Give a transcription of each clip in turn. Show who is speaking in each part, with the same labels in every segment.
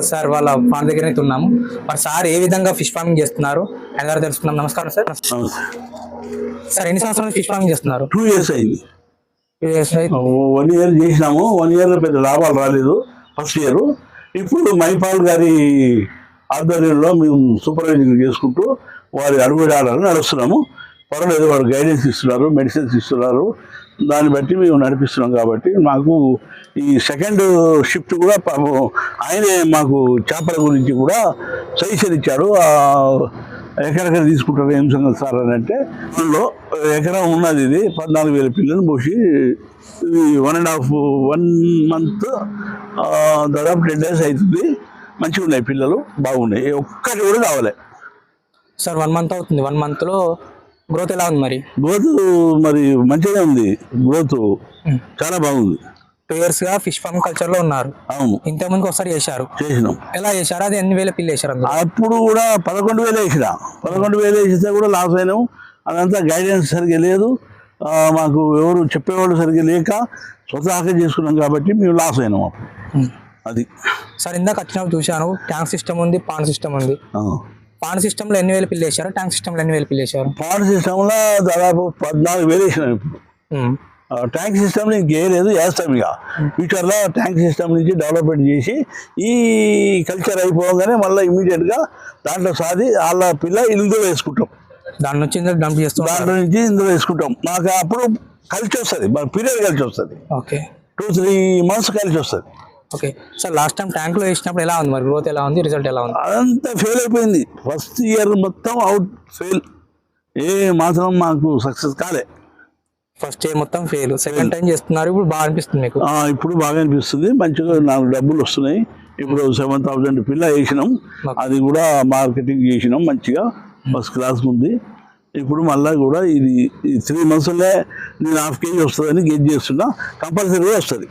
Speaker 1: Sir వాళ్ళ form దగ్గర అయితే ఉన్నాము. మరి సార్ ఏ విధంగా ఫిష్ ఫార్మింగ్ చేస్తున్నారు? ద్వారా తెలుసుకుందాం. నమస్కారం సార్. సార్. ఎన్ని సంవత్సరాలు ఫిష్ ఫార్మింగ్ చేస్తున్నారు?
Speaker 2: టూ ఇయర్స్ అయింది? వన్ ఇయర్ చేసినాము. వన్ ఇయర్లో పెద్ద లాభాలు రాలేదు. First year. ఇప్పుడు మైపాల్ గారి ఆధ్వర్యంలో మేము సూపర్వైజింగ్ చేసుకుంటూ వారి అడుగుడాలను నడుస్తున్నాము. పర్వాలేదు వారు గైడెన్స్ ఇస్తున్నారు మెడిసిన్స్ ఇస్తున్నారు. దాన్ని బట్టి మేము నడిపిస్తున్నాం కాబట్టి మాకు ఈ సెకండ్ షిఫ్ట్ కూడా పాపం ఆయనే మాకు చేపల గురించి కూడా సజెషన్ ఇచ్చాడు ఎక్కడెక్కడ తీసుకుంటారు ఏం సంగతి సార్ అని అంటే అందులో ఎకరం ఉన్నది ఇది పద్నాలుగు వేల పిల్లలు పోసి one and half one month దాదాపు టెన్ డేస్ అవుతుంది. మంచిగా ఉన్నాయి పిల్లలు బాగున్నాయి. ఒక్కటి కూడా కావాలి.
Speaker 1: సార్ వన్ మంత్ అవుతుంది. వన్ మంత్లో గ్రోత్ ఎలా ఉంది మరి?
Speaker 2: గ్రోత్ మరి మంచిగా ఉంది. గ్రోత్ చాలా బాగుంది.
Speaker 1: ఇయర్స్గా ఫిష్ ఫార్మ్ కల్చర్లో ఉన్నారు.
Speaker 2: అవును.
Speaker 1: ఇంత ముందుకు ఒకసారి చేశారు.
Speaker 2: చేసినాం.
Speaker 1: ఎలా చేశారు? అది ఎన్ని వేల పిల్లి వేశారు అందులో?
Speaker 2: అప్పుడు కూడా పదకొండు వేలు వేసిన. పదకొండు వేలు వేసితే కూడా లాస్ అయినాం. అదంతా గైడెన్స్ సరిగ్గా లేదు. మాకు ఎవరు చెప్పేవాళ్ళు సరిగ్గా లేక స్వతహాగా చేసుకున్నాం కాబట్టి మేము లాస్ అయినాం
Speaker 1: ఉమ్.
Speaker 2: అది.
Speaker 1: సార్ ఇందాక వచ్చినప్పుడు చూశాను ట్యాంక్ సిస్టమ్ ఉంది పాన్ సిస్టమ్ ఉంది. పాన్ సిస్టమ్లో ఎన్ని వేల పిల్లి వేశారు ట్యాంక్ సిస్టమ్లో ఎన్ని వేల పిల్లి వేశారు
Speaker 2: పవర్ సిస్టంలో దాదాపు పద్నాలుగు వేలు వేసినాం ఇప్పుడు. ట్యాంక్ సిస్టమ్ ఇంకేలేదు వేస్తాం ఇక. ఫ్యూచర్లో ట్యాంక్ సిస్టమ్ నుంచి డెవలప్మెంట్ చేసి ఈ కల్చర్ అయిపోగానే మళ్ళీ ఇమీడియట్గా దాంట్లో సాది వాళ్ళ పిల్ల ఇందులో వేసుకుంటాం.
Speaker 1: దాని నుంచి ఇందులో డంప్ చేస్తున్నారు
Speaker 2: దాంట్లో నుంచి ఇందులో వేసుకుంటాం. మాకు అప్పుడు కలిసి వస్తుంది మన పీరియడ్ కలిసి వస్తుంది.
Speaker 1: ఓకే.
Speaker 2: టూ త్రీ మంత్స్ కలిసి వస్తుంది.
Speaker 1: ఓకే. సార్ లాస్ట్ టైం ట్యాంక్లో వేసినప్పుడు ఎలా ఉంది? మరి గ్రోత్ ఎలా ఉంది? రిజల్ట్ ఎలా ఉంది?
Speaker 2: అదంతా ఫెయిల్ అయిపోయింది. ఫస్ట్ ఇయర్ మొత్తం అవుట్ ఫెయిల్ ఏ మాత్రం మాకు సక్సెస్ కాలే.
Speaker 1: ఫస్ట్ ఇయర్ మొత్తం ఫెయిల్ సెకండ్ టైం చేస్తున్నారు ఇప్పుడు బాగా అనిపిస్తుంది మీకు.
Speaker 2: ఇప్పుడు బాగా అనిపిస్తుంది. మంచిగా నాకు డబ్బులు వస్తున్నాయి. ఇప్పుడు సెవెన్ థౌజండ్ పిల్ల వేసినాం. అది కూడా మార్కెటింగ్ చేసినాం మంచిగా. ఫస్ట్ క్లాస్ ఉంది. ఇప్పుడు మళ్ళీ కూడా ఇది త్రీ మంత్స్లో నేను హాఫ్ కేజీ వస్తుందని గెట్ చేస్తున్నా. కంపల్సరీగా వస్తుంది.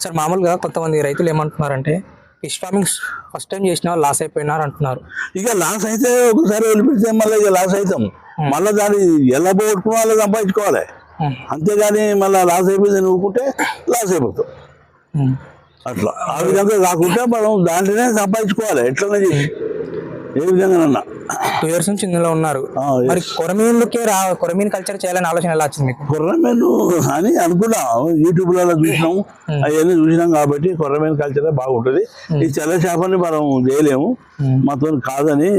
Speaker 1: సార్ మామూలుగా కొంతమంది రైతులు ఏమంటున్నారంటే ఫిష్ ఫార్మింగ్ ఫస్ట్ టైం చేసిన వాళ్ళు లాస్ అయిపోయినారు అంటున్నారు.
Speaker 2: ఇక లాస్ అయితే ఒకసారి వదిలిపెడితే మళ్ళీ ఇక లాస్ అవుతాం. మళ్ళీ దాన్ని ఎలా పోగొట్టుకోవాలి సంపాదించుకోవాలి. అంతేగాని మళ్ళీ లాస్ అయిపోయింది నువ్వుకుంటే లాస్ అయిపోతాం. అట్లా. ఆ విధంగా కాకుండా మనం దాంట్లోనే సంపాదించుకోవాలి. ఎట్లనే చేసి. ఏ విధంగానన్నా
Speaker 1: టూ ఇయర్స్ నుంచి ఇందులో ఉన్నారు. మరి కొరమీన్లకే రా కొరమీన్ కల్చర్ చేయాలని ఆలోచన ఎలా వచ్చింది మీకు?
Speaker 2: కొర్రమేను అని అనుకున్నాం. యూట్యూబ్లలో చూసినాం. అవన్నీ చూసినాం కాబట్టి కొర్రమేను కల్చరే బాగుంటుంది. ఈ తెల్ల చేపని మనం చేయలేము. మాతో కాదని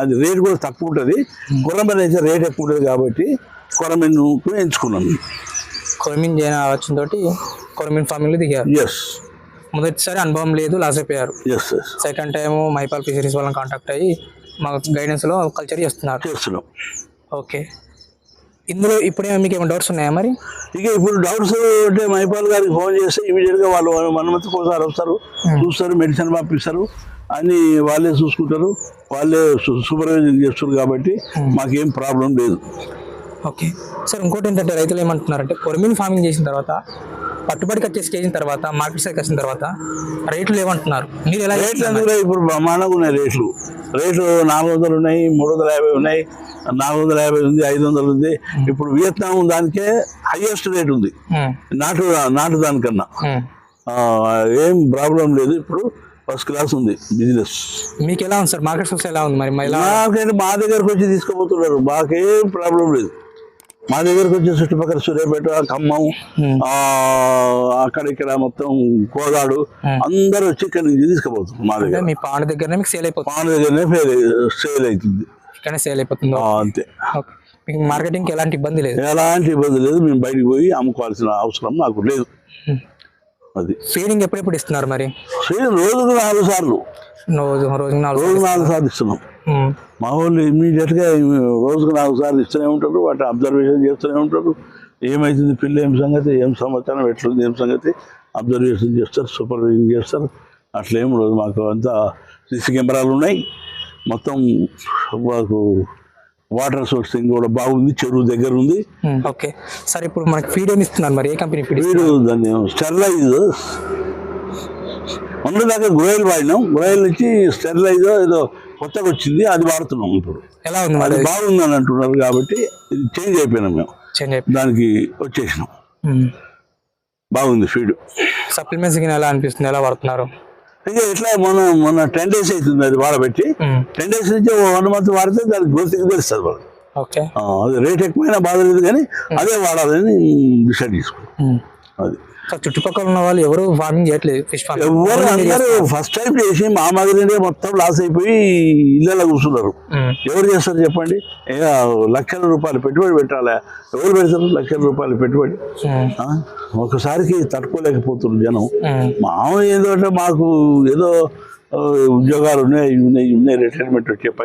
Speaker 2: అది రేట్ కూడా తక్కువ ఉంటుంది. కొర్రమేను అయితే రేట్ ఎక్కువ ఉంటుంది కాబట్టి కొర్రమేను ఎంచుకున్నాం.
Speaker 1: కొరమీన్ చేయని ఆలోచన తోటి కొరమీన్ ఫార్మింగ్లో దిగారు.
Speaker 2: ఎస్
Speaker 1: మొదటిసారి అనుభవం లేదు లాస్ అయిపోయారు. సెకండ్ టైం మైపాల్ ఫిషరీస్ వాళ్ళని కాంటాక్ట్ అయ్యి మాకు గైడెన్స్లో కల్చర్ చేస్తున్నారు.
Speaker 2: చేస్తున్నాం
Speaker 1: ఓకే ఇందులో ఇప్పుడే మీకు ఏమైనా డౌట్స్ ఉన్నాయా మరి?
Speaker 2: ఇక ఇప్పుడు డౌట్స్ అంటే మైపాల్ గారికి ఫోన్ చేస్తే ఇమీడియట్గా వాళ్ళు మనమంతా ఒకసారి వస్తారు. చూస్తారు మెడిసిన్ పంపిస్తారు. అన్ని వాళ్ళే చూసుకుంటారు. వాళ్ళే సూపర్వైజింగ్ చేస్తారు కాబట్టి మాకేం ప్రాబ్లం లేదు.
Speaker 1: ఓకే సార్ ఇంకోటి ఏంటంటే రైతులు ఏమంటున్నారంటే కొరమీన్ ఫార్మింగ్ చేసిన తర్వాత పట్టుబడి కట్ చేసి చేసిన తర్వాత మార్కెట్ సైకి వచ్చిన తర్వాత రేట్లు ఏమంటున్నారు? మీరు ఎలా
Speaker 2: రేట్లు అందులో ఇప్పుడు బ్రహ్మాండంగా ఉన్నాయి రేట్లు. రేట్లు నాలుగు వందలు ఉన్నాయి మూడు వందల యాభై ఉన్నాయి నాలుగు వందల యాభై ఉంది ఐదు వందలు ఉంది. ఇప్పుడు వియత్నాం దానికే హైయెస్ట్ రేట్ ఉంది. నాటు నాటు దానికన్నా. ఏం ప్రాబ్లం లేదు ఇప్పుడు ఫస్ట్ క్లాస్ ఉంది బిజినెస్
Speaker 1: మీకు ఎలా ఉంది సార్? మార్కెట్ ఎలా ఉంది మరి?
Speaker 2: మా దగ్గరకు వచ్చి తీసుకుపోతున్నారు మాకేం ప్రాబ్లం లేదు. మా దగ్గరకు వచ్చి చుట్టుపక్కల సూర్యాపేట ఖమ్మం ఆ, అక్కడ ఇక్కడ మొత్తం కోదాడు అందరూ వచ్చి ఇక్కడ నుంచి తీసుకుపోతున్నారు మా దగ్గర.
Speaker 1: మీ పాండ దగ్గరనే మీకు సేల్ అయిపోతుంది.
Speaker 2: మా దగ్గరనే సేల్ అవుతుంది.
Speaker 1: ఇక్కడనే సేల్ అయిపోతుంది.
Speaker 2: అంతే.
Speaker 1: మీకు మార్కెటింగ్కి ఎలాంటి ఇబ్బంది లేదు?
Speaker 2: ఎలాంటి ఇబ్బంది లేదు. మేము బయటికి పోయి అమ్ముకోవాల్సిన అవసరం నాకు లేదు. అది.
Speaker 1: ఫీడింగ్ ఎప్పుడెప్పుడు ఇస్తున్నారు మరి?
Speaker 2: సేల్ రోజుకు నాలుగు సార్లు.
Speaker 1: రోజు రోజు నాలుగు
Speaker 2: రోజు నాలుగు సార్లు ఇస్తున్నాం. మా వాళ్ళు ఇమ్మీడియట్గా రోజుకు నాలుగు సార్లు ఇస్తూనే ఉంటారు వాటి అబ్జర్వేషన్ చేస్తూనే ఉంటారు. ఏమైతుంది పిల్ల ఏం సంగతి ఏం సమాచారం ఎట్లుంది ఏం సంగతి? అబ్జర్వేషన్ చేస్తారు సూపర్వైజింగ్ చేస్తారు. అట్లా ఏం ఉండదు మాకు అంతా సీసీ కెమెరాలు ఉన్నాయి. మొత్తం మాకు వాటర్ సోర్సింగ్ కూడా బాగుంది చెరువు దగ్గర ఉంది.
Speaker 1: ఓకే సార్ ఇప్పుడు మనకి ఫీడ్ ఏమి ఇస్తున్నారు మరి? ఏ కంపెనీ ఫీడ్
Speaker 2: వీడు దాన్ని స్టెరిలైజ్ మొన్న దాకా గ్రోయల్ వాడినాం. గ్రోయల్ నుంచి స్టెరిలైజ్ ఏదో కొత్తగా వచ్చింది అది వాడుతున్నాం ఇప్పుడు.
Speaker 1: ఎలా ఉంది
Speaker 2: అది
Speaker 1: మరి
Speaker 2: బాగుందని అంటున్నారు కాబట్టి చేంజ్ అయిపోయినాం మేము.
Speaker 1: చేంజ్ అయిపోయి
Speaker 2: దానికి వచ్చేసినాం. బాగుంది ఫీడ్.
Speaker 1: సప్లిమెంట్స్ ఎలా అనిపిస్తుంది? ఎలా పడుతున్నారు
Speaker 2: ఇక ఇట్లా మొన్న మొన్న టెన్ డేస్ అవుతుంది అది వాడబెట్టి. టెన్ డేస్ నుంచి వన్ మంత్ వాడితే దానికి గ్రోత్ తెలుస్తుంది వాళ్ళు
Speaker 1: ఓకే.
Speaker 2: అది రేట్ ఎక్కువైనా బాధ లేదు కానీ అదే వాడాలని డిసైడ్ చేసుకున్నాం. అది.
Speaker 1: చుట్టుపక్కల ఉన్న వాళ్ళు ఎవరు ఫార్మింగ్ చేయట్లేదు. ఫిష్
Speaker 2: ఎవరు
Speaker 1: ఫార్మింగ్
Speaker 2: అందరూ ఫస్ట్ టైం చేసి మా మాదిరినే మొత్తం లాస్ అయిపోయి ఇళ్ళలో కూర్చున్నారు. ఎవరు చేస్తారు చెప్పండి? లక్షల రూపాయలు పెట్టుబడి పెట్టాలా? ఎవరు పెడతారు? లక్షల రూపాయలు పెట్టుబడి? ఒకసారికి తట్టుకోలేకపోతున్నారు జనం. మామూలు ఏంటంటే మాకు ఏదో ఉద్యోగాలు ఉన్నాయి ఉన్నాయి ఉన్నాయి రిటైర్మెంట్ వచ్చే పైసలు.